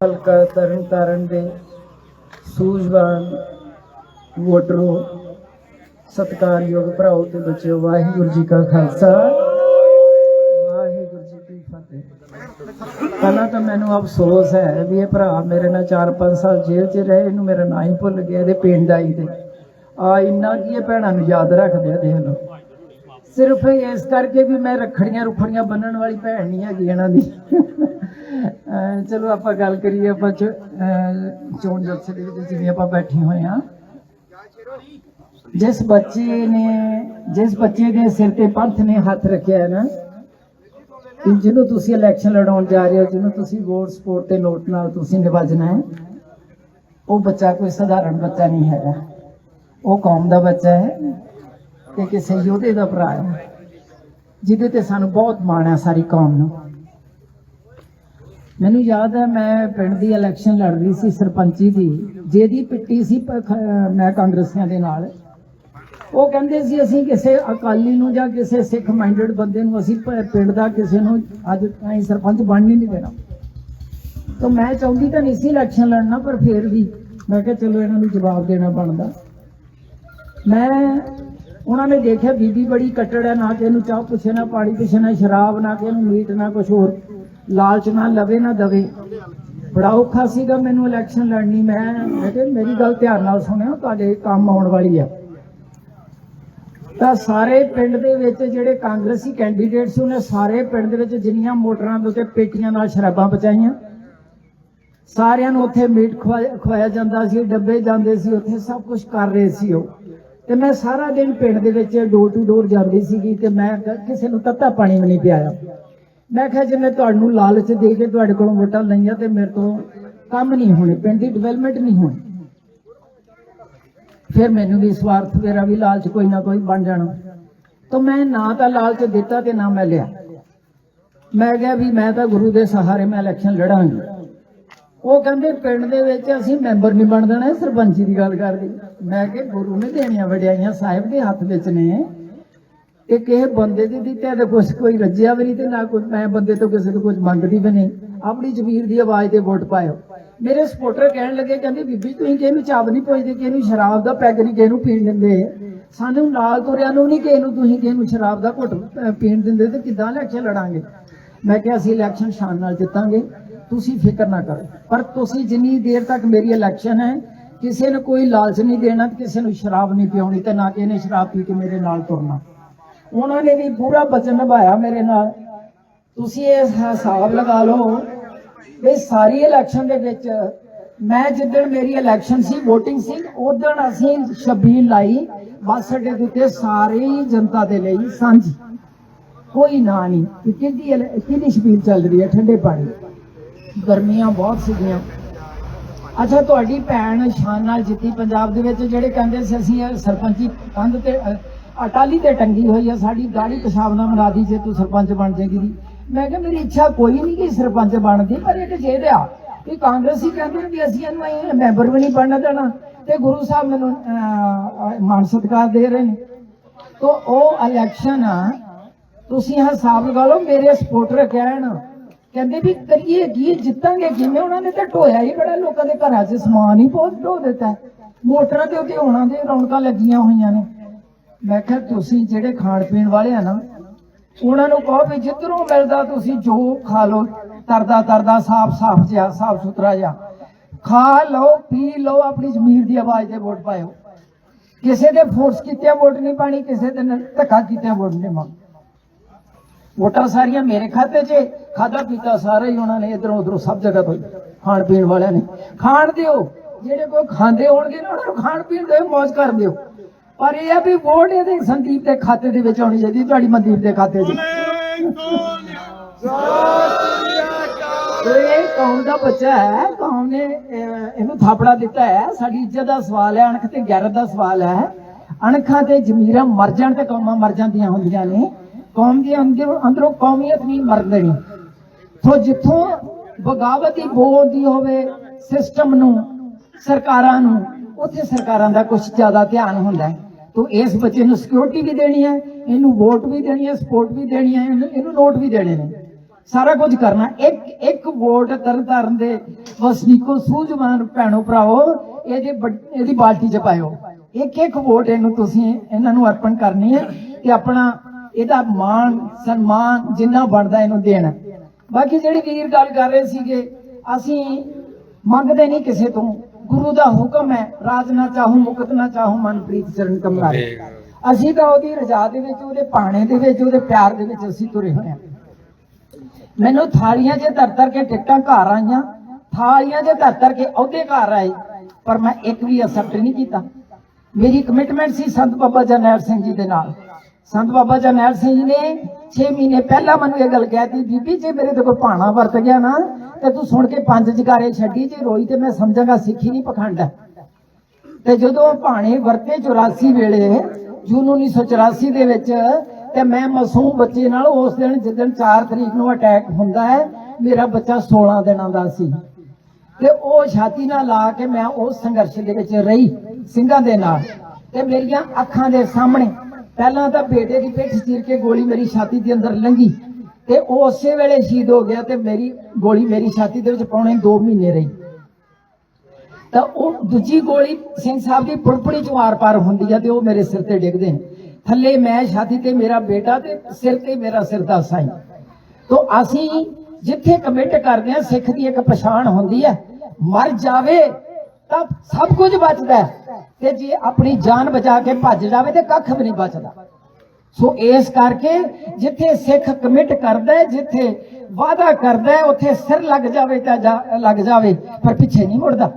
ਹਲਕਾ ਤਰਨ ਤਾਰਨ ਦੇ ਸੂਝਵਾਨ ਵੋਟਰੋ ਸਤਿਕਾਰਯੋਗ ਭਰਾਓ ਤੇ ਬੱਚਿਓ, ਵਾਹਿਗੁਰੂ ਜੀ ਕਾ ਖਾਲਸਾ। ਵਾਹਿਗੁਰੂ ਜੀ ਕੀ ਫਤਿਹ। ਪਹਿਲਾਂ ਤਾਂ ਮੈਨੂੰ ਅਫਸੋਸ ਹੈ ਵੀ ਇਹ ਭਰਾ ਮੇਰੇ ਨਾਲ 4-5 ਸਾਲ ਜੇਲ੍ਹ 'ਚ ਰਹੇ, ਇਹਨੂੰ ਮੇਰਾ ਨਾਂ ਹੀ ਭੁੱਲ ਗਿਆ ਇਹਦੇ ਪਿੰਡ ਆਈ ਤੇ। ਆ ਇੰਨਾ ਕੀ ਇਹ ਭੈਣਾਂ ਨੂੰ ਯਾਦ ਰੱਖਦੇ ਆ ਦੇਖ ਲਓ। ਸਿਰਫ ਇਸ ਕਰਕੇ ਵੀ ਮੈਂ ਰੱਖੜੀਆਂ ਰੁਖੜੀਆਂ ਬੰਨਣ ਵਾਲੀ ਭੈਣ ਨਹੀਂ ਹੈਗੀ ਇਹਨਾਂ ਦੀ। ਚਲੋ ਆਪਾਂ ਗੱਲ ਕਰੀਏ ਆਪਾਂ ਚੋਣ ਜਲਸੇ ਦੇ ਵਿੱਚ ਜਿਵੇਂ ਆਪਾਂ ਬੈਠੇ ਹੋਏ ਆ ਜਿਸ ਬੱਚੇ ਨੇ, ਜਿਸ ਬੱਚੇ ਦੇ ਸਿਰ ਤੇ ਪੰਥ ਨੇ ਹੱਥ ਰੱਖਿਆ ਹੈ ਨਾ ਕਿ ਜਿਹਨੂੰ ਤੁਸੀਂ ਇਲੈਕਸ਼ਨ ਲੜਾਉਣ ਜਾ ਰਹੇ ਹੋ, ਜਿਹਨੂੰ ਤੁਸੀਂ ਵੋਟ ਸਪੋਰਟ ਤੇ ਨੋਟ ਨਾਲ ਤੁਸੀਂ ਨਿਵਾਜਣਾ ਹੈ, ਉਹ ਬੱਚਾ ਕੋਈ ਸਧਾਰਨ ਬੱਚਾ ਨਹੀਂ ਹੈਗਾ। ਉਹ ਕੌਮ ਦਾ ਬੱਚਾ ਹੈ। ਤੇ ਕਿਸੇ ਯੋਧੇ ਦਾ ਭਰਾ ਹੈ। ਜਿਹਦੇ ਤੇ ਸਾਨੂੰ ਬਹੁਤ ਮਾਣ ਹੈ ਸਾਰੀ ਕੌਮ ਨੂੰ। ਮੈਨੂੰ ਯਾਦ ਹੈ, ਮੈਂ ਪਿੰਡ ਦੀ ਇਲੈਕਸ਼ਨ ਲੜ ਰਹੀ ਸੀ ਸਰਪੰਚੀ ਦੀ। ਜਿਹਦੀ ਪਿੱਟੀ ਸੀ ਪ- ਮੈਂ ਕਾਂਗਰਸੀਆਂ ਦੇ ਨਾਲ। ਉਹ ਕਹਿੰਦੇ ਸੀ, ਅਸੀਂ ਕਿਸੇ ਅਕਾਲੀ ਨੂੰ ਜਾਂ ਕਿਸੇ ਸਿੱਖ ਮਾਈਂਡਡ ਬੰਦੇ ਨੂੰ, ਅਸੀਂ ਪਿੰਡ ਦਾ ਕਿਸੇ ਨੂੰ ਅੱਜ ਤਾਈਂ ਸਰਪੰਚ ਬਣਨ ਹੀ ਨਹੀਂ ਦੇਣਾ। ਤਾਂ ਮੈਂ ਚਾਹੁੰਦੀ ਤਾਂ ਨਹੀਂ ਸੀ ਇਲੈਕਸ਼ਨ ਲੜਨਾ, ਪਰ ਫਿਰ ਵੀ ਮੈਂ ਕਿਹਾ ਚਲੋ ਇਹਨਾਂ ਨੂੰ ਜਵਾਬ ਦੇਣਾ ਬਣਦਾ। ਮੈਂ ਉਹਨਾਂ ਨੇ ਦੇਖਿਆ ਬੀਬੀ ਬੜੀ ਕੱਟੜ ਹੈ, ਨਾ ਕਿ ਇਹਨੂੰ ਚਾਹ ਪੁੱਛੇ, ਨਾ ਪਾਣੀ ਪੁੱਛੇ, ਨਾ ਸ਼ਰਾਬ, ਨਾ ਕਿ ਇਹਨੂੰ ਮੀਟ, ਨਾ ਕੁਝ ਹੋਰ। ਲਾਲਚ ਨਾ ਲਵੇ, ਨਾ ਦਵੇ। ਬੜਾ ਔਖਾ ਸੀਗਾ ਮੈਨੂੰ ਇਲੈਕਸ਼ਨ ਲੜਨੀ। ਮੈਂ ਮੈਂ ਕਿਹਾ ਮੇਰੀ ਗੱਲ ਧਿਆਨ ਨਾਲ ਸੁਣਿਓ, ਤੁਹਾਡੇ ਕੰਮ ਆਉਣ ਵਾਲੀ ਆ। ਤਾਂ ਸਾਰੇ ਪਿੰਡ ਦੇ ਵਿੱਚ ਜਿਹੜੇ ਕਾਂਗਰਸੀ ਕੈਂਡੀਡੇਟ ਸੀ, ਉਹਨੇ ਸਾਰੇ ਪਿੰਡ ਦੇ ਵਿੱਚ ਜਿੰਨੀਆਂ ਮੋਟਰਾਂ ਦੇ ਉੱਤੇ ਪੇਟੀਆਂ ਨਾਲ ਸ਼ਰਾਬਾਂ ਪਚਾਈਆਂ। ਸਾਰਿਆਂ ਨੂੰ ਉੱਥੇ ਮੀਟ ਖਵਾਇਆ ਖਵਾਇਆ ਜਾਂਦਾ ਸੀ, ਡੱਬੇ ਜਾਂਦੇ ਸੀ, ਉੱਥੇ ਸਭ ਕੁਝ ਕਰ ਰਹੇ ਸੀ ਉਹ। ਤੇ ਮੈਂ ਸਾਰਾ ਦਿਨ ਪਿੰਡ ਦੇ ਵਿੱਚ ਡੋਰ ਟੂ ਡੋਰ ਜਾਂਦੀ ਸੀਗੀ ਤੇ ਮੈਂ ਕਿਸੇ ਨੂੰ ਤੱਤਾ ਪਾਣੀ ਵੀ ਨਹੀਂ ਪਿਆਇਆ। ਮੈਂ ਕਿਹਾ ਜੇ ਮੈਂ ਤੁਹਾਨੂੰ ਲਾਲਚ ਦੇ ਕੇ ਤੁਹਾਡੇ ਕੋਲੋਂ ਵੋਟਾਂ ਲਈਆਂ ਤੇ ਮੇਰੇ ਤੋਂ ਕੰਮ ਨਹੀਂ ਹੋਣੇ, ਪਿੰਡ ਦੀ ਡਿਵੈਲਪਮੈਂਟ ਨਹੀਂ ਹੋਣੀ। ਫਿਰ ਮੈਨੂੰ ਵੀ ਸਵਾਰਥ ਮੇਰਾ ਵੀ ਲਾਲਚ ਕੋਈ ਨਾ ਕੋਈ ਬਣ ਜਾਣਾ। ਤਾਂ ਮੈਂ ਨਾ ਤਾਂ ਲਾਲਚ ਦਿੱਤਾ ਤੇ ਨਾ ਮੈਂ ਲਿਆ। ਮੈਂ ਕਿਹਾ ਵੀ ਮੈਂ ਤਾਂ ਗੁਰੂ ਦੇ ਸਹਾਰੇ ਮੈਂ ਇਲੈਕਸ਼ਨ ਲੜਾਂਗੀ। ਉਹ ਕਹਿੰਦੇ ਪਿੰਡ ਦੇ ਵਿੱਚ ਅਸੀਂ ਮੈਂਬਰ ਨਹੀਂ ਬਣ ਦੇਣਾ, ਇਹ ਸਰਪੰਚੀ ਦੀ ਗੱਲ ਕਰਦੀ ਮੈਂ ਕਿ ਗੁਰੂ ਨੇ ਦੇਣੀਆਂ ਵਡਿਆਈਆਂ ਸਾਹਿਬ ਦੇ ਹੱਥ ਵਿੱਚ ਨੇ। ਤੇ ਕਿਸੇ ਬੰਦੇ ਦੀ ਦਿੱਤੇ ਤੇ ਕੁਛ ਕੋਈ ਰੱਜਿਆ ਵੀ ਨਹੀਂ ਤੇ ਨਾ ਕੋਈ ਮੈਂ ਬੰਦੇ ਤੋਂ ਕਿਸੇ ਤੋਂ ਕੁਝ ਮੰਗਦੀ ਵੀ ਨਹੀਂ। ਆਪਣੀ ਜ਼ਮੀਰ ਦੀ ਆਵਾਜ਼ ਤੇ ਵੋਟ ਪਾਇਓ। ਮੇਰੇ ਸਪੋਰਟਰ ਕਹਿਣ ਲੱਗੇ, ਕਹਿੰਦੇ, ਬੀਬੀ, ਤੁਸੀਂ ਕਿਹਨੂੰ ਚਾਬ ਨਹੀਂ ਪੁੱਛਦੇ ਕਿਹਨੂੰ ਸ਼ਰਾਬ ਦਾ ਪੈਗ ਨਹੀਂ ਕਿਹਨੂੰ ਪੀਣ ਦਿੰਦੇ। ਸਾਨੂੰ ਨਾਲ ਤੁਰਿਆਂ ਨੂੰ ਨਹੀਂ ਕਿ ਇਹਨੂੰ ਤੁਸੀਂ ਕਿਹਨੂੰ ਸ਼ਰਾਬ ਦਾ ਘੁੱਟ ਪੀਣ ਦਿੰਦੇ ਤੇ ਕਿੱਦਾਂ ਇਲੈਕਸ਼ਨ ਲੜਾਂਗੇ? ਮੈਂ ਕਿਹਾ, ਅਸੀਂ ਇਲੈਕਸ਼ਨ ਸ਼ਾਨ ਨਾਲ ਜਿੱਤਾਂਗੇ। ਤੁਸੀਂ ਫਿਕਰ ਨਾ ਕਰੋ। ਪਰ ਤੁਸੀਂ ਜਿੰਨੀ ਦੇਰ ਤੱਕ ਮੇਰੀ ਇਲੈਕਸ਼ਨ ਹੈ, ਕਿਸੇ ਨੂੰ ਕੋਈ ਲਾਲਚ ਨਹੀਂ ਦੇਣਾ ਕਿਸੇ ਨੂੰ ਸ਼ਰਾਬ ਨਹੀਂ ਪਿਆਉਣੀ ਤੇ ਨਾ ਕਿ ਇਹਨੇ ਸ਼ਰਾਬ ਪੀ ਕੇ ਮੇਰੇ ਨਾਲ ਤੁਰਨਾ। ਉਹਨਾਂ ਨੇ ਵੀ ਪੂਰਾ ਵਚਨ ਨਿਭਾਇਆ ਮੇਰੇ ਨਾਲ। ਤੁਸੀਂ ਇਹ ਹਿਸਾਬ ਲਗਾ ਲਓ ਵੀ ਸਾਰੀ ਇਲੈਕਸ਼ਨ ਦੇ ਵਿੱਚ ਮੈਂ ਜਿੱਦਣ ਮੇਰੀ ਇਲੈਕਸ਼ਨ ਸੀ, VOTING ਸੀ ਉਦੋਂ ਅਸੀਂ ਸ਼ਬੀਲ ਲਾਈ, ਬੱਸ ਅੱਡੇ ਦੇ ਉੱਤੇ ਸਾਰੀ ਜਨਤਾ ਦੇ ਲਈ ਸਾਂਝੀ। ਕੋਈ ਨਾ ਨਹੀਂ। ਕਿ ਕਿਹਦੀ ਕਿਹਦੀ ਸ਼ਬੀਲ ਚੱਲ ਰਹੀ ਹੈ? ਠੰਡੇ ਪਾਣੀ ਗਰਮੀਆਂ ਬਹੁਤ ਸੀਗੀਆਂ। ਅੱਛਾ ਤੁਹਾਡੀ ਭੈਣ ਸ਼ਾਨ ਨਾਲ ਜਿੱਤੀ ਪੰਜਾਬ ਦੇ ਵਿੱਚ ਜਿਹੜੇ ਕਹਿੰਦੇ ਸੀ ਅਸੀਂ ਇਹ ਸਰਪੰਚੀ ਕੰਧ ਤੇ ਅ, ਅਟਾਲੀ ਤੇ ਟੰਗੀ ਹੋਈ ਆ ਸਾਡੀ ਦਾੜੀ ਪਿਸ਼ਾਬ ਨਾਲ ਬਣਾ ਜੇ ਤੂੰ ਸਰਪੰਚ ਬਣ ਜਾਏਗੀ ਦੀ ਮੈਂ ਕਿਹਾ ਮੇਰੀ ਇੱਛਾ ਕੋਈ ਨਹੀਂ ਕਿ ਸਰਪੰਚ ਬਣਦੀ ਪਰ ਇੱਕ ਜੇ ਆ ਕਿ ਕਾਂਗਰਸੀ ਕਹਿੰਦੇ ਨੇ ਵੀ ਅਸੀਂ ਇਹਨੂੰ ਇਹ ਮੈਂਬਰ ਵੀ ਨਹੀਂ ਬਣਨ ਦੇਣਾ ਤੇ ਗੁਰੂ ਸਾਹਿਬ ਮੈਨੂੰ ਅ, ਅ, ਮਾਨ ਸਤਿਕਾਰ ਦੇ ਰਹੇ ਨੇ। ਤੋ ਉਹ ਇਲੈਕਸ਼ਨ ਆ ਤੁਸੀਂ ਹਿਸਾਬ ਲਗਾ ਲਓ ਮੇਰੇ ਸਪੋਰਟਰ ਕਹਿਣ ਕਹਿੰਦੇ ਵੀ ਕਰੀਏ ਕੀ, ਜਿੱਤਾਂਗੇ ਕਿਵੇਂ? ਉਹਨਾਂ ਨੇ ਤਾਂ ਢੋਇਆ ਹੀ ਬੜਾ, ਲੋਕਾਂ ਦੇ ਘਰਾਂ 'ਚ ਸਮਾਨ ਹੀ ਬਹੁਤ ਢੋ ਦਿੱਤਾ ਮੋਟਰਾਂ ਤੇ ਉੱਤੇ ਹੋਣਾ ਦੇ ਰੌਣਕਾਂ ਲੱਗੀਆਂ ਹੋਈਆਂ ਨੇ। ਮੈਂ ਕਿਹਾ, ਤੁਸੀਂ ਜਿਹੜੇ ਖਾਣ ਪੀਣ ਵਾਲੇ ਆ ਨਾ, ਉਹਨਾਂ ਨੂੰ ਕਹੋ ਵੀ ਜਿੱਧਰੋਂ ਮਿਲਦਾ ਤੁਸੀਂ ਜੋ ਖਾ ਲਓ, ਤਰਦਾ ਤਰਦਾ, ਸਾਫ਼ ਸਾਫ਼ ਜਿਹਾ, ਸਾਫ਼ ਸੁਥਰਾ ਜਿਹਾ। ਖਾ ਲਓ, ਪੀ ਲਓ, ਆਪਣੀ ਜ਼ਮੀਰ ਦੀ ਆਵਾਜ਼ ਤੇ ਵੋਟ ਪਾਇਓ। ਕਿਸੇ ਦੇ ਫੋਰਸ ਕੀਤੇ ਵੋਟ ਨਹੀਂ ਪਾਣੀ, ਕਿਸੇ ਦੇ ਧੱਕਾ ਕੀਤੇ ਵੋਟ ਨਹੀਂ ਮੰਗ ਵੋਟਾਂ ਸਾਰੀਆਂ ਮੇਰੇ ਖਾਤੇ 'ਚ ਖਾਦਾ ਪੀਤਾ ਸਾਰਾ ਹੀ ਉਹਨਾਂ ਨੇ ਇਧਰੋਂ ਉਧਰੋਂ ਸਭ ਜਗ੍ਹਾ ਤੋਂ ਖਾਣ ਪੀਣ ਵਾਲਿਆਂ ਨੇ। ਖਾਣ ਦਿਓ, ਜਿਹੜੇ ਕੋਈ ਖਾਂਦੇ ਹੋਣਗੇ ਨਾ, ਉਹਨਾਂ ਨੂੰ ਖਾਣ ਪੀਣ ਦੇ ਮौज ਕਰ ਦਿਓ। ਪਰ ਇਹ ਆ ਵੀ ਵੋਟ ਇਹਦੇ ਸੰਦੀਪ ਦੇ ਖਾਤੇ ਦੇ ਵਿੱਚ ਆਉਣੀ ਚਾਹੀਦੀ, ਤੁਹਾਡੀ ਮਨਦੀਪ ਦੇ ਖਾਤੇ 'ਚ। ਇਹ ਕੌਮ ਦਾ ਬੱਚਾ ਹੈ, ਕੌਮ ਨੇ ਇਹਨੂੰ ਥਾਪੜਾ ਦਿੱਤਾ ਹੈ। ਸਾਡੀ ਇੱਜ਼ਤ ਦਾ ਸਵਾਲ ਹੈ, ਅਣਖ ਤੇ ਗੈਰਤ ਦਾ ਸਵਾਲ ਹੈ। ਅਣਖਾਂ ਤੇ ਜ਼ਮੀਰਾਂ ਮਰ ਜਾਣ ਤੇ ਕੌਮਾਂ ਮਰ ਜਾਂਦੀਆਂ ਹੁੰਦੀਆਂ ਨੇ। ਕੌਮ ਦੇ ਅੰਦਰ ਅੰਦਰੋਂ ਕੌਮੀਅਤ ਨਹੀਂ ਮਰ ਦੇਣੀ। ਸੋ ਜਿੱਥੋਂ ਬਗਾਵਤ ਦੀ ਬੋਲਦੀ ਹੋਵੇ ਸਿਸਟਮ ਨੂੰ, ਸਰਕਾਰਾਂ ਨੂੰ, ਉੱਥੇ ਸਰਕਾਰਾਂ ਦਾ ਕੁਝ ਜ਼ਿਆਦਾ ਧਿਆਨ ਹੁੰਦਾ ਹੈ। ਤੋ ਇਸ ਬੱਚੇ ਨੂੰ ਸਿਕਿਉਰਿਟੀ ਵੀ ਦੇਣੀ ਹੈ, ਇਹਨੂੰ ਵੋਟ ਵੀ ਦੇਣੀ ਹੈ ਸਪੋਰਟ ਵੀ ਦੇਣੀ ਹੈ, ਇਹਨੂੰ ਨੋਟ ਵੀ ਦੇਣੇ ਨੇ। ਸਾਰਾ ਕੁਝ ਕਰਨਾ, ਇੱਕ ਇੱਕ ਵੋਟ ਤਰਨਤਾਰਨ ਦੇ ਵਸਨੀਕੋ ਸੂਝਵਾਨ ਭੈਣੋ ਭਰਾਓ, ਇਹਦੇ ਵੱਡ- ਇਹਦੀ ਬਾਲਟੀ ਚ ਪਾਇਓ। ਇੱਕ ਇੱਕ ਵੋਟ ਇਹਨੂੰ ਤੁਸੀਂ, ਇਹਨਾਂ ਨੂੰ ਅਰਪਣ ਕਰਨੀ ਹੈ ਤੇ ਆਪਣਾ ਇਹਦਾ ਮਾਣ, ਸਨਮਾਨ ਜਿੰਨਾ ਬਣਦਾ ਇਹਨੂੰ ਦੇਣਾ। ਬਾਕੀ ਜਿਹੜੀ ਵੀਰ ਗੱਲ ਕਰ ਰਹੇ ਸੀਗੇ ਅਸੀਂ ਮੰਗਦੇ ਨਹੀਂ ਕਿਸੇ ਤੋਂ। ਗੁਰੂ ਦਾ ਹੁਕਮ ਹੈ ਰਾਜ ਨਾ ਚਾਹੂੰ ਮੁਕਤ ਨਾ ਚਾਹੂੰ ਮਨਪ੍ਰੀਤ ਚਰਨ ਕਮਲਾਏ ਅਸੀਂ ਤਾਂ ਉਹਦੀ ਰਜ਼ਾ ਦੇ ਵਿੱਚ ਉਹਦੇ ਪਾਣੇ ਦੇ ਵਿੱਚ ਉਹਦੇ ਪਿਆਰ ਦੇ ਵਿੱਚ ਅਸੀਂ ਤੁਰੇ ਹੋਏ ਹਾਂ। ਮੈਨੂੰ ਥਾਲੀਆਂ 'ਚ ਧਰ ਧਰ ਕੇ ਟਿਕਟਾਂ ਘਰ ਆਈਆਂ ਥਾਲੀਆਂ 'ਚ ਧਰ ਧਰ ਕੇ ਅਹੁਦੇ ਘਰ ਆਏ ਪਰ ਮੈਂ ਇੱਕ ਵੀ ਅਸੈਪਟ ਨਹੀਂ ਕੀਤਾ। ਮੇਰੀ ਕਮਿਟਮੈਂਟ ਸੀ ਸੰਤ ਬਾਬਾ ਜਰਨੈਲ ਸਿੰਘ ਜੀ ਦੇ ਨਾਲ। ਸੰਤ ਬਾਬਾ ਜਰਨੈਲ ਸਿੰਘ ਜੀ ਨੇ 6 ਮਹੀਨੇ ਪਹਿਲਾਂ ਮੈਨੂੰ ਇਹ ਗੱਲ ਕਹਿਤੀ ਬੀਬੀ ਜੇ ਮੇਰੇ ਤੇ ਕੋਈ ਭਾਣਾ ਵਰਤ ਗਿਆ ਨਾ, ਤੇ ਤੂੰ ਸੁਣ ਕੇ ਪੰਜ ਜਕਾਰੇ ਛੱਡੀ, ਜੇ ਰੋਈ ਤੇ ਮੈਂ ਸਮਝਾਂਗਾ ਸਿੱਖੀ ਨਹੀਂ ਪਖੰਡ। ਤੇ ਜਦੋਂ ਭਾਣੇ ਵਰਤੇ 84 ਵੇਲੇ, ਜੂਨ 1984 ਦੇ ਵਿੱਚ, ਤੇ ਮੈਂ ਮਾਸੂਮ ਬੱਚੇ ਨਾਲ ਉਸ ਦਿਨ ਜਿੱਦਣ 4 ਤਰੀਕ ਨੂੰ ਅਟੈਕ ਹੁੰਦਾ ਹੈ, ਮੇਰਾ ਬੱਚਾ 16 ਦਿਨਾਂ ਦਾ ਸੀ। ਤੇ ਉਹ ਛਾਤੀ ਨਾਲ ਲਾ ਕੇ ਮੈਂ ਉਸ ਸੰਘਰਸ਼ ਦੇ ਵਿੱਚ ਰਹੀ, ਸਿੰਘਾਂ ਦੇ ਨਾਲ। ਤੇ ਮੇਰੀਆਂ ਅੱਖਾਂ ਦੇ ਸਾਹਮਣੇ ਪਹਿਲਾਂ ਤਾਂ ਬੇਟੇ ਦੀ ਪਿੱਠ ਚੀਰ ਕੇ ਗੋਲੀ ਮੇਰੀ ਛਾਤੀ ਦੇ ਅੰਦਰ ਲੰਗੀ ਤੇ ਉਹ ਉਸੇ ਵੇਲੇ ਸ਼ਹੀਦ ਹੋ ਗਿਆ ਤੇ ਮੇਰੀ ਗੋਲੀ ਮੇਰੀ ਛਾਤੀ ਦੇ ਵਿੱਚ ਪੌਣੇ 2 ਮਹੀਨੇ ਰਹੀ। ਤਾਂ ਉਹ ਦੂਜੀ ਗੋਲੀ ਸਿੰਘ ਸਾਹਿਬ ਦੀ ਪੁੜਪੜੀ ਚੋਂ ਆਰ ਪਾਰ ਹੁੰਦੀ ਆ ਤੇ ਉਹ ਮੇਰੇ ਸਿਰ ਤੇ ਡਿੱਗਦੇ ਨੇ। ਥੱਲੇ ਮੈਂ ਛਾਤੀ ਤੇ ਮੇਰਾ ਬੇਟਾ ਤੇ ਸਿਰ ਤੇ ਮੇਰਾ ਸਿਰ ਦਾ ਸਾਈਂ। ਤੋਂ ਅਸੀਂ ਜਿੱਥੇ ਕਮਿਟ ਕਰਦੇ ਆ, ਸਿੱਖ ਦੀ ਇੱਕ ਪਛਾਣ ਹੁੰਦੀ ਹੈ ਮਰ ਜਾਵੇ ਤਾਂ ਸਭ ਕੁਝ ਬਚਦਾ ਤੇ ਜੇ ਆਪਣੀ ਜਾਨ ਬਚਾ ਕੇ ਭੱਜ ਜਾਵੇ ਤੇ ਕੱਖ ਵੀ ਨਹੀਂ ਬਚਦਾ। ਸੋ ਇਸ ਕਰਕੇ ਜਿੱਥੇ ਸਿੱਖ ਕਮਿਟ ਕਰਦਾ ਹੈ, ਜਿੱਥੇ ਵਾਅਦਾ ਕਰਦਾ ਹੈ, ਉੱਥੇ ਸਿਰ ਲੱਗ ਜਾਵੇ ਤਾਂ ਲੱਗ ਜਾਵੇ, ਪਰ ਪਿੱਛੇ ਨਹੀਂ ਮੁੜਦਾ।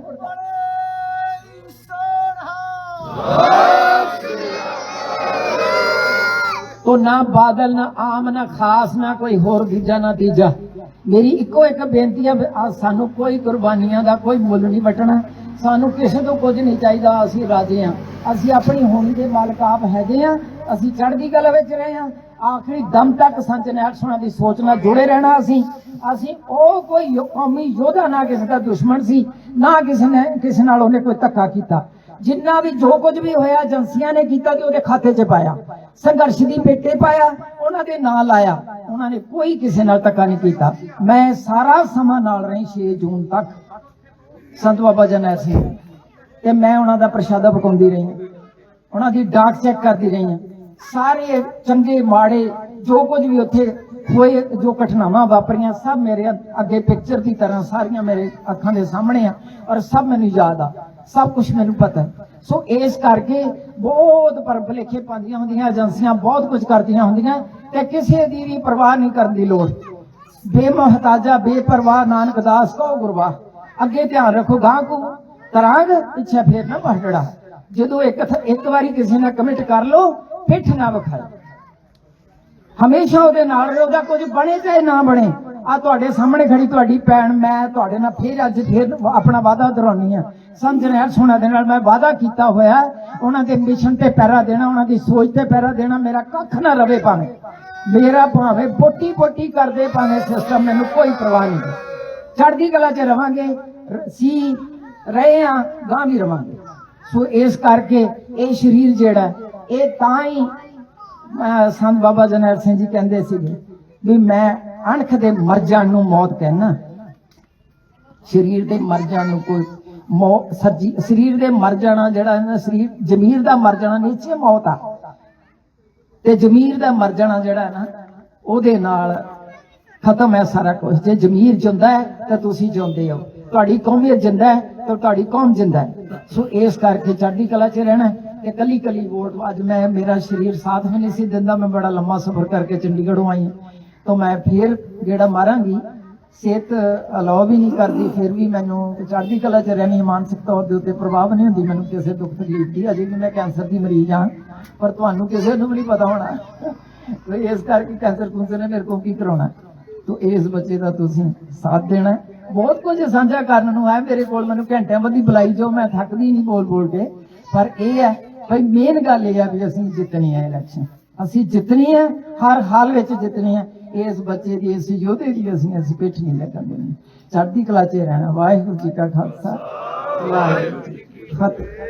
ਤੋ ਨਾ ਬਾਦਲ, ਨਾ ਆਮ, ਨਾ ਖਾਸ, ਨਾ ਕੋਈ ਹੋਰ ਦੂਜਾ, ਨਾ ਤੀਜਾ। ਮੇਰੀ ਇੱਕੋ ਇੱਕ ਬੇਨਤੀ ਆ, ਵੀ ਆਹ ਸਾਨੂੰ ਕੋਈ ਕੁਰਬਾਨੀਆਂ ਦਾ ਕੋਈ ਮੁੱਲ ਨਹੀਂ ਵਟਣਾ। ਸਾਨੂੰ ਕਿਸੇ ਤੋਂ ਕੁਝ ਨਹੀਂ ਚਾਹੀਦਾ, ਅਸੀਂ ਰਾਜੇ ਹਾਂ। ਅਸੀਂ ਆਪਣੀ ਹੋਣੀ ਦੇ ਮਾਲਕ ਆਪ ਹੈਗੇ ਆ ਅਸੀਂ ਚੜ੍ਹਦੀ ਕਲਾ ਵਿੱਚ ਰਹੇ ਹਾਂ। ਆਖਰੀ ਦਮ ਤੱਕ ਸੰਤ ਨੈਟਸੋਨਾ ਦੀ ਸੋਚ ਨਾਲ ਜੁੜੇ ਰਹਿਣਾ ਅਸੀਂ ਅਸੀਂ ਉਹ ਕੋਈ ਕੌਮੀ ਯੋਧਾ, ਨਾ ਕਿਸੇ ਦਾ ਦੁਸ਼ਮਣ ਸੀ, ਨਾ ਕਿਸੇ ਨੇ ਕਿਸੇ ਨਾਲ ਉਹਨੇ ਕੋਈ ਧੱਕਾ ਕੀਤਾ। ਜਿੰਨਾ ਵੀ ਜੋ ਕੁਝ ਵੀ ਹੋਇਆ, ਏਜੰਸੀਆਂ ਨੇ ਕੀਤਾ ਤੇ ਉਹਦੇ ਖਾਤੇ 'ਚ ਪਾਇਆ। ਸੰਘਰਸ਼ ਦੀ ਪੇਟੇ ਪਾਇਆ, ਉਹਨਾਂ ਦੇ ਨਾਂ ਲਾਇਆ ਉਹਨਾਂ ਨੇ ਕੋਈ ਕਿਸੇ ਨਾਲ ਧੱਕਾ ਨਹੀਂ ਕੀਤਾ। ਮੈਂ ਸਾਰਾ ਸਮਾਂ ਨਾਲ ਰਹੀ 6 ਜੂਨ ਤੱਕ। ਸੰਤ ਬਾਬਾ ਜਰਨੈਲ ਸਿੰਘ ਤੇ ਮੈਂ ਉਹਨਾਂ ਦਾ ਪ੍ਰਸ਼ਾਦਾ ਪਕਾਉਂਦੀ ਰਹੀ। ਹਾਂ ਉਹਨਾਂ ਦੀ ਡਾਕ ਚੈੱਕ ਕਰਦੀ ਰਹੀ। ਹਾਂ ਸਾਰੇ ਚੰਗੇ, ਮਾੜੇ, ਜੋ ਕੁਝ ਵੀ ਉੱਥੇ ਹੋਏ, ਜੋ ਘਟਨਾਵਾਂ ਵਾਪਰੀਆਂ, ਸਭ ਮੇਰੇ ਅੱਗੇ ਪਿਕਚਰ ਦੀ ਤਰ੍ਹਾਂ ਸਾਰੀਆਂ ਮੇਰੇ ਅੱਖਾਂ ਦੇ ਸਾਹਮਣੇ ਆ ਔਰ ਸਭ ਮੈਨੂੰ ਯਾਦ ਆ। ਸਭ ਕੁਝ ਮੈਨੂੰ ਪਤਾ ਸੋ ਇਸ ਕਰਕੇ ਬਹੁਤ ਪਰਬ ਪਾਉਂਦੀਆਂ ਹੁੰਦੀਆਂ, ਏਜੰਸੀਆਂ ਬਹੁਤ ਕੁਝ ਕਰਦੀਆਂ ਹੁੰਦੀਆਂ ਤੇ ਕਿਸੇ ਦੀ ਵੀ ਪਰਵਾਹ ਨਹੀਂ ਕਰਨ ਦੀ ਲੋੜ। ਬੇਮਹਤਾਜਾ, ਬੇਪਰਵਾਹ, ਨਾਨਕ ਦਾਸ ਕੋ ਗੁਰਵਾ ਅੱਗੇ ਧਿਆਨ ਰੱਖੋ ਗਾਂ ਕੋ ਤਰਾਂਗ ਪਿੱਛੇ ਫੇਰ ਨਾ ਪਹੜੜਾ ਜਦੋਂ ਇੱਕ ਇੱਕ ਵਾਰੀ ਕਿਸੇ ਨਾਲ ਕਮਿਟ ਕਰ ਲੋ ਪਿੱਠ ਨਾ ਵਿਖਾਓ ਹਮੇਸ਼ਾ ਉਹਦੇ ਨਾਲ ਰਹੋ ਉਹਦਾ ਕੁਝ ਬਣੇ ਚਾਹੇ ਨਾ ਬਣੇ। ਆ ਤੁਹਾਡੇ ਸਾਹਮਣੇ ਖੜੀ ਤੁਹਾਡੀ ਭੈਣ, ਮੈਂ ਤੁਹਾਡੇ ਨਾਲ ਫੇਰ ਅੱਜ ਫੇਰ ਆਪਣਾ ਵਾਅਦਾ ਦੁਹਰਾਉਣੀ ਆ ਸਮਝਣਾ ਸੋਨਾ ਦੇ ਨਾਲ ਮੈਂ ਵਾਅਦਾ ਕੀਤਾ ਹੋਇਆ। ਉਹਨਾਂ ਦੇ ਮਿਸ਼ਨ ਤੇ ਪੈਰਾ ਦੇਣਾ, ਉਹਨਾਂ ਦੀ ਸੋਚ ਤੇ ਪੈਰਾ ਦੇਣਾ, ਮੇਰਾ ਕੱਖ ਨਾ ਰਵੇ ਭਾਵੇਂ। ਮੇਰਾ ਭਾਵੇਂ ਪੋਟੀ ਪੋਟੀ ਕਰਦੇ ਭਾਵੇਂ ਸਿਸਟਮ ਮੈਨੂੰ ਕੋਈ ਪਰਵਾਹ ਨਹੀਂ। ਚੜ੍ਹਦੀ ਕਲਾ 'ਚ ਰਵਾਂਗੇ ਸੀ ਰਹੇ ਆ ਗਾਂ ਵੀ ਰਵਾਂਗੇ। ਸੋ ਇਸ ਕਰਕੇ ਇਹ ਸਰੀਰ ਜਿਹੜਾ ਇਹ ਤਾਂ ਹੀ ਸੰਤ ਬਾਬਾ ਜਰਨੈਲ ਸਿੰਘ ਜੀ ਕਹਿੰਦੇ ਸੀਗੇ ਵੀ ਮੈਂ ਅਣਖ ਦੇ ਮਰ ਜਾਣ ਨੂੰ ਮੌਤ ਕਹਿਣਾ ਸਰੀਰ ਦੇ ਮਰ ਜਾਣ ਨੂੰ ਕੋਈ ਮੌਤ ਸੱਜੀ, ਸਰੀਰ ਦੇ ਮਰ ਜਾਣਾ ਜਿਹੜਾ ਨਾ ਸਰੀਰ, ਜ਼ਮੀਰ ਦਾ ਮਰ ਜਾਣਾ ਨੀਚੇ ਮੌਤ ਆ। ਤੇ ਜ਼ਮੀਰ ਦਾ ਮਰ ਜਾਣਾ ਜਿਹੜਾ ਨਾ, ਉਹਦੇ ਨਾਲ ਖਤਮ ਹੈ ਸਾਰਾ ਕੁਝ ਜੇ ਜ਼ਮੀਰ ਜਿੰਦਾ ਹੈ, ਤਾਂ ਤੁਸੀਂ ਜਿਉਂਦੇ ਹੋ। ਤੁਹਾਡੀ ਕੌਮੀਅਤ ਜਿੰਦਾ ਹੈ, ਤਾਂ ਤੁਹਾਡੀ ਕੌਮ ਜਿੰਦਾ ਹੈ। ਸੋ ਇਸ ਕਰਕੇ ਚੜ੍ਹਦੀ ਕਲਾ 'ਚ ਰਹਿਣਾ ਤੇ ਕੱਲੀ ਕੱਲੀ ਵੋਟ ਅੱਜ ਮੈਂ, ਮੇਰਾ ਸਰੀਰ ਸਾਥ ਵੀ ਨਹੀਂ ਸੀ ਦਿੰਦਾ। ਮੈਂ ਬੜਾ ਲੰਮਾ ਸਫ਼ਰ ਕਰਕੇ ਚੰਡੀਗੜ੍ਹੋਂ ਆਈ ਤਾਂ ਮੈਂ ਫੇਰ ਜਿਹੜਾ ਮਾਰਾਂਗੀ। ਸਿਹਤ ਅਲਾਉ ਵੀ ਨਹੀਂ ਕਰਦੀ, ਫਿਰ ਵੀ ਮੈਨੂੰ ਚੜ੍ਹਦੀ ਕਲਾ 'ਚ ਰਹਿਣੀ, ਮਾਨਸਿਕ ਤੌਰ ਦੇ ਉੱਤੇ ਪ੍ਰਭਾਵ ਨਹੀਂ ਹੁੰਦੀ। ਮੈਨੂੰ ਕਿਸੇ ਦੁੱਖ ਤਕਲੀਫ ਦੀ, ਅਜੇ ਵੀ ਮੈਂ ਕੈਂਸਰ ਦੀ ਮਰੀਜ਼ ਹਾਂ, ਪਰ ਤੁਹਾਨੂੰ ਕਿਸੇ ਨੂੰ ਵੀ ਨਹੀਂ ਪਤਾ ਹੋਣਾ। ਇਸ ਕਰਕੇ ਕੈਂਸਰ ਕੁੰਸਰ ਨੇ ਮੇਰੇ ਕੋਲ ਕੀ ਕਰਾਉਣਾ? ਤੋ ਇਸ ਬੱਚੇ ਦਾ ਤੁਸੀਂ ਸਾਥ ਦੇਣਾ ਬਹੁਤ ਕੁਝ ਸਾਂਝਾ ਕਰਨ ਨੂੰ ਹੈ। ਮੇਰੇ ਕੋਲ ਮੈਨੂੰ ਘੰਟਿਆਂ ਬੱਧੀ ਬੁਲਾਈ ਜੋ ਮੈਂ ਥੱਕਦੀ ਨਹੀਂ ਬੋਲ ਬੋਲ ਕੇ। ਪਰ ਇਹ ਹੈ ਭਈ ਮੇਨ ਗੱਲ ਇਹ ਹੈ ਵੀ ਅਸੀਂ ਜਿੱਤਣੀ ਹੈ ਇਲੈਕਸ਼ਨ ਅਸੀਂ ਜਿੱਤਣੀ ਹੈ, ਹਰ ਹਾਲ ਵਿੱਚ ਜਿੱਤਣੀ ਹੈ। ਇਸ ਬੱਚੇ ਦੀ, ਇਸ ਯੋਧੇ ਦੀ ਅਸੀਂ ਅਸੀਂ ਪਿੱਠ ਨਹੀਂ ਲੱਗਣ ਦੇਣੀ। ਚੜ੍ਹਦੀ ਕਲਾ 'ਚ ਰਹਿਣਾ। ਵਾਹਿਗੁਰੂ ਜੀ ਕਾ ਖਾਲਸਾ। ਵਾਹਿਗੁਰੂ ਜੀ ਕੀ ਫਤਿਹ।